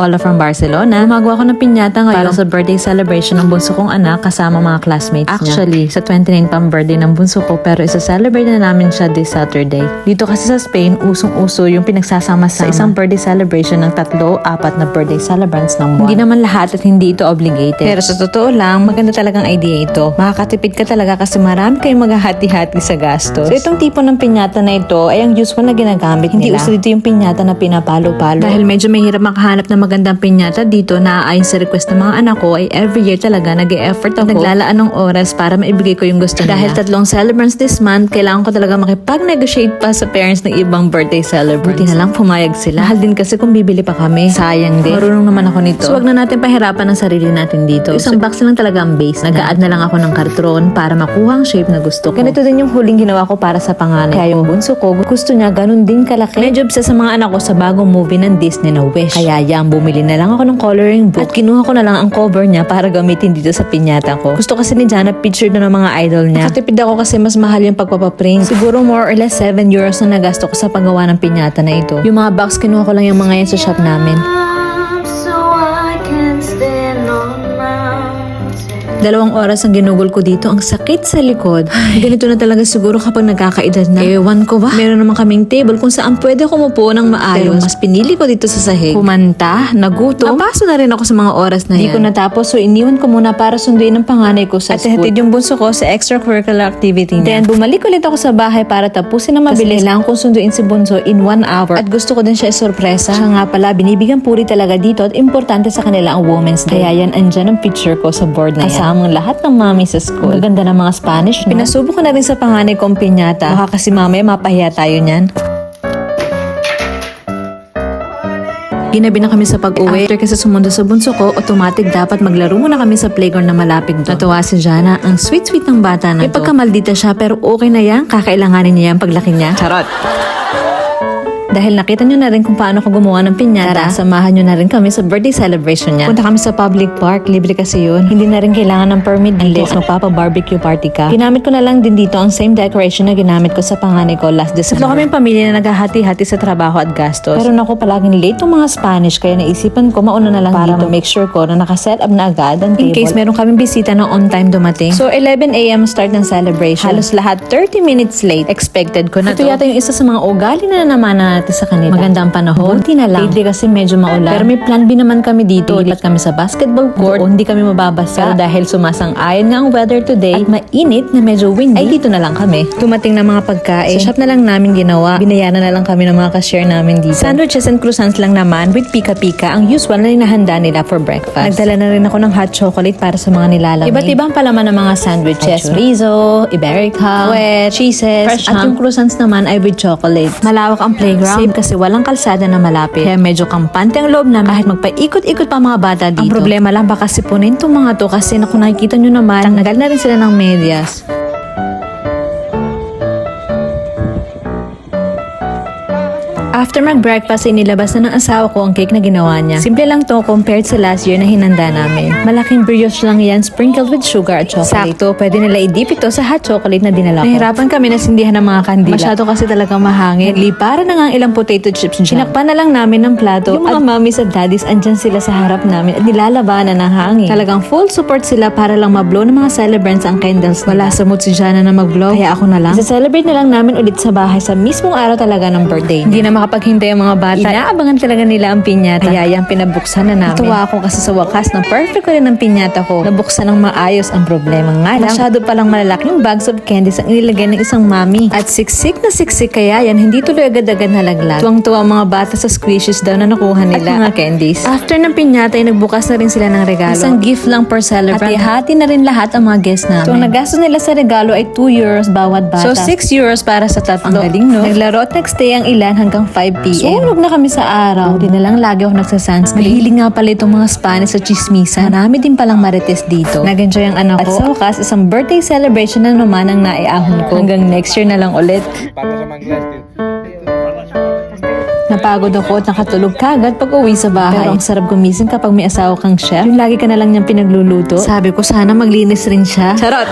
Ola from Barcelona. Gumagawa ko ng pinyata ngayon para sa birthday celebration ng bunso kong anak kasama mga classmates Actually, sa 29 pang birthday ng bunso ko pero isa-celebrate na namin siya this Saturday. Dito kasi sa Spain, usong-uso yung pinagsasama sa isang birthday celebration ng tatlo, apat na birthday celebrants ng buwan. Hindi naman lahat at hindi ito obligated. Pero sa totoo lang, maganda talagang idea ito. Makakatipid ka talaga kasi marami kayong maghahati-hati sa gastos. So itong tipo ng pinyata na ito ay ang usual na ginagamit hindi nila. Hindi uso dito yung pinyata na pinapalo-palo. Dahil medyo mahirap makahanap ng magandang pinyata dito na ayon sa request ng mga anak ko ay every year talaga nag effort ako. Naglalaan ng oras para maibigay ko yung gusto nila. Dahil tatlong celebrants this month, kailangan ko talaga makipag-negotiate pa sa parents ng ibang birthday celebrants. Buti na lang pumayag sila. Mahal din kasi kung bibili pa kami. Sayang din. Marunong naman ako nito. So wag na natin pahirapan ang sarili natin dito. Isang box lang talaga ang base. Nag-add na lang ako ng kartron para makuha ang shape na gusto ko. Ganito din yung huling ginawa ko para sa panganay. Kaya yung bunso ko, gusto niya ganun din kalaki. Medyo obsessed sa mga anak ko sa bagong movie ng Disney na Wish. Kaya yan, bumili na lang ako ng coloring book. At kinuha ko na lang ang cover niya para gamitin dito sa pinyata ko. Gusto kasi ni Jana picture na ng mga idol niya. Nakatipid ako kasi mas mahal yung pagpapaprint. Siguro more or less 7 euros na nagasto ko sa paggawa ng pinyata na ito. Yung mga box, kinuha ko lang yung mga yan sa shop namin. Dalawang oras ang ginugol ko dito. Ang sakit sa likod. Ay, ganito na talaga siguro kapag nagkakaedad na. Ewan ko ba? Meron naman kaming table kung saan pwede kumupo ng maayos. Pero mas pinili ko dito sa sahig. Kumanta, nagutom. Napaso na rin ako sa mga oras na yan. Hindi ko natapos so iniwan ko muna para sunduin ang panganay ko sa At school. At yung bunso ko sa extracurricular activity niya. Then bumalik ulit ako sa bahay para tapusin na mabilis. Kasi kailangan kong sunduin si bunso in one hour. At gusto ko din siya sorpresa. Siya nga pala, binibigyan puri talaga dito at importante sa kanila ang Women's Day. Kaya yan, andyan ang picture ko sa board na yan. Kasamang lahat ng mami sa school. Ang ganda ng mga Spanish, no? Pinasubo ko na rin sa panganay kong pinyata. Baka kasi mamaya mapahiya tayo niyan. Ginabi na kami sa pag-uwi. After kasi sumundo sa bunso ko, automatic dapat maglaro muna kami sa playground na malapit doon. Natuwa si Jana, ang sweet-sweet ng bata na to. Ipagkamaldita siya pero okay na yan, kakailanganin niya yan paglaki niya. Charot! Dahil nakita nyo na rin kung paano ko gumawa ng pinyata, Tara, samahan nyo na rin kami sa birthday celebration niya. Punta kami sa public park, libre kasi yun. Hindi na rin kailangan ng permit unless magpapa-barbecue party ka. Ginamit ko na lang din dito ang same decoration na ginamit ko sa panganay ko last December. Tatlo kaming pamilya na naghahati-hati sa trabaho at gastos. Pero naku, palaging late yung mga Spanish, kaya naisipan ko mauna na lang para dito. make sure ko na nakaset up na agad ang In case meron kaming bisita na on time dumating. So 11 a.m. start ng celebration. Halos lahat 30 minutes late. Expected ko na Ito yata yung isa sa mga ugali na naman natin sa kanila. Maganda ang panahon. Buti na lang. Lately kasi medyo maulan. Pero may plan B naman kami dito. Lipat kami sa basketball court. Doon, hindi kami mababasa. Pero dahil sumasang-ayon nga ang weather today at mainit na medyo windy, ay dito na lang kami. Tumating na mga pagkain. Sa shop na lang namin ginawa. Binayaran na lang kami ng mga cashier namin dito. Sandwiches and croissants lang naman with pika-pika ang usual na inahanda nila for breakfast. Nagdala na rin ako ng hot chocolate para sa mga nilalamig. Iba't ibang palaman ng mga sandwiches. Chorizo, Iberica, wet, cheeses, Fresh at yung croissants naman ay with chocolate. Malawak ang playground. Safe kasi walang kalsada na malapit. Kaya medyo kampante ang loob namin kahit magpaikot-ikot pa mga bata dito. Ang problema lang baka sipunin tong mga to kasi na kung nakikita nyo naman, tanggal na rin sila ng medyas. After mag-breakfast, inilabas na ng asawa ko ang cake na ginawa niya. Simple lang to compared sa last year na hinanda namin. Malaking brioche lang yan, sprinkled with sugar at chocolate. Sakto, pwede nila i-dip ito sa hot chocolate na dinala ko. Nahirapan kami na sindihan ng mga kandila. Masyado kasi talagang mahangin. Nagliparan na nga ang ilang potato chips dyan. Sinakpan na lang namin ng plato. Yung mga mommies at daddies, andyan sila sa harap namin at nilalabanan ng hangin. Talagang full support sila para lang mablow ng mga celebrants ang candles. Wala sa mood si Jana na mag-blow. Kaya ako na lang. Isa-celebrate na lang namin ulit sa bahay sa mismong araw talaga ng birthday. Hindi na makapaghintay ang mga bata. Inaabangan talaga nila ang pinyata. Kaya yan, pinabuksan na namin. Natuwa ako kasi sa wakas na perfect ko rin ang pinyata ko. Nabuksan ng maayos ang problema nga lang. Masyado palang malalaking bags of candies ang inilagay ng isang mami. At siksik na siksik kaya yan, hindi tuloy agad-agad nalaglag. Tuwang-tuwa ang mga bata sa squishes daw na nakuha nila. At mga candies. After ng pinyata ay nagbukas na rin sila ng regalo. Isang gift lang per celebrant. At ihati na rin lahat ang mga guests namin. So, ang nagastos nila sa regalo ay 2 euros bawat bata. So, 6 euros para sa tatlo. Ang galing, no? Naglaro at nagstay ang ilan hanggang 5 p.m. Sunog na kami sa araw. Buti na lang lagi ako nagsa-sunscreen. Mahilig nga pala itong mga Spanish sa chismisa. Marami din palang marites dito. Nag-enjoy ang anak ko. At sa wakas, isang birthday celebration na naman ang naiahon ko. Hanggang next year na lang ulit. Napagod ako at nakatulog kagad pag uwi sa bahay. Pero ang sarap gumising kapag may asawa kang chef. Yung lagi ka na lang niyang pinagluluto. Sabi ko sana maglinis rin siya. Charot!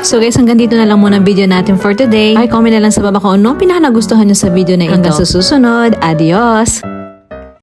So guys, hanggang dito na lang muna ang video natin for today. Ay, comment na lang sa baba kung ano pinaka nagustuhan nyo sa video na ito. Hanggang sa susunod. Adios!